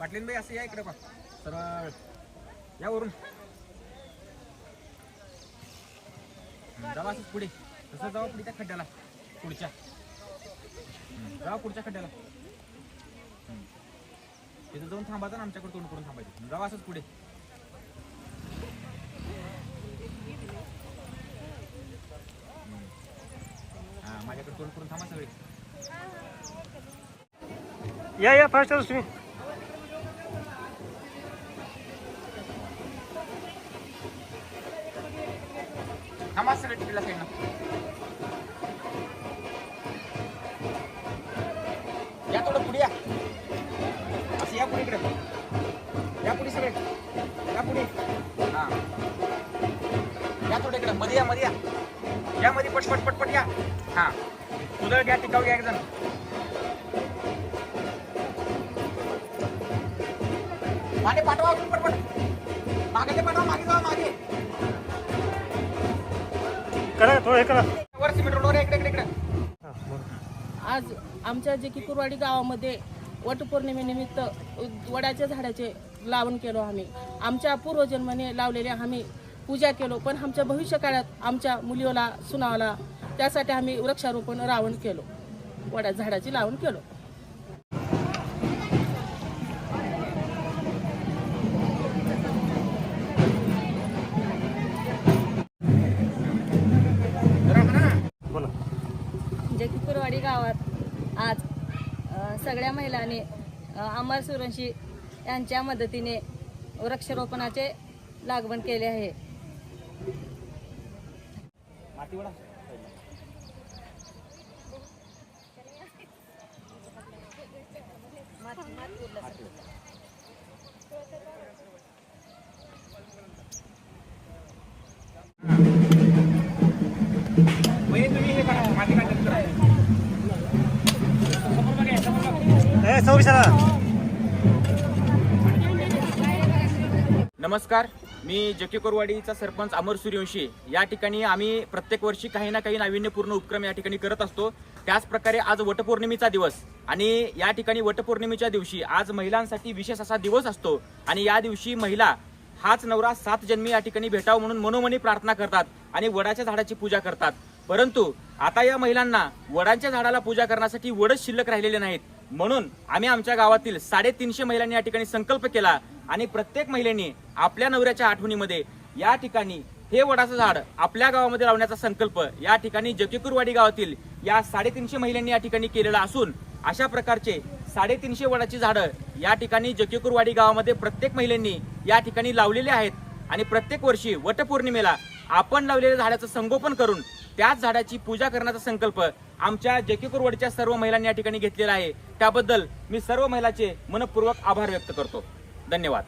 पाटलीन बाई असं या इकडे पा सरळ. या वरून. जावा असंच पुढे. तसं जावा पुढे त्या खड्ड्याला. पुढच्या. जावा पुढच्या खड्ड्याला. तिथं जाऊन थांबायचं ना आमच्याकडे तोंड करून थांबायचं. जावा असंच पुढे. हा माझ्याकडे तोंड करून थांबा सगळे. या या फास्ट तुम्ही. थांबा सगळे तिकडल्या साईडला या थोडं पुढे या. असं या पुढे इकडे. या पुढे सगळे. या पुढे. हा. या थोडं इकडे. मध्ये या मध्ये या. या मध्ये पटपट पटपट या. हा. उदळ घ्या टिकाव घ्या एकजण. मागे पाठवा पट पटपट मागे ते पाठवा मागे जावा मागे. आज आमच्या जे की कुरवाडी गावामध्ये वटपौर्णिमेनिमित्त वडाच्या झाडाचे लावण केलो आम्ही. आमच्या पूर्वजन्माने लावलेले आम्ही पूजा केलो पण आमच्या भविष्य काळात आमच्या मुलीला सुनावला त्यासाठी आम्ही वृक्षारोपण रावण केलो. वडा झाडाची लावण केलो. वाडी गावात आज सगळ्या महिलांनी अमर सुरंशी यांच्या मदतीने वृक्षारोपणाचे लागवण केले आहे. बघा सौरी नमस्कार मी जकेकोरवाडीचा सरपंच अमर सूर्यवंशी. या ठिकाणी आम्ही प्रत्येक वर्षी काही ना काही नाविन्यपूर्ण उपक्रम या ठिकाणी करत असतो. त्याचप्रकारे आज वटपौर्णिमेचा दिवस आणि या ठिकाणी वटपौर्णिमेच्या दिवशी आज महिलांसाठी विशेष असा दिवस असतो आणि या दिवशी महिला हाच नवरा सात जन्मी या ठिकाणी भेटावं म्हणून मनोमनी प्रार्थना करतात आणि वडाच्या झाडाची पूजा करतात. परंतु आता या महिलांना वडांच्या झाडाला पूजा करण्यासाठी वडच शिल्लक राहिलेले नाहीत. म्हणून आम्ही आमच्या गावातील साडेतीनशे महिलांनी या ठिकाणी संकल्प केला आणि प्रत्येक महिलेने आपल्या नवऱ्याच्या आठवणीमध्ये या ठिकाणी हे वडाचं झाड आपल्या गावामध्ये लावण्याचा संकल्प या ठिकाणी जकीकुरवाडी गावातील या साडेतीनशे महिलांनी या ठिकाणी केलेला असून अशा प्रकारचे साडेतीनशे वडाची झाडं या ठिकाणी जकीकुरवाडी गावामध्ये प्रत्येक महिलांनी या ठिकाणी लावलेले आहेत. आणि प्रत्येक वर्षी वटपौर्णिमेला आपण लावलेल्या झाडाचं संगोपन करून त्याच झाडाची पूजा करण्याचा संकल्प आमच्या जकीकुरवाडीच्या सर्व महिलांनी या ठिकाणी घेतलेला आहे. त्याबद्दल मी सर्व महिलाचे मनपूर्वक आभार व्यक्त करतो. धन्यवाद.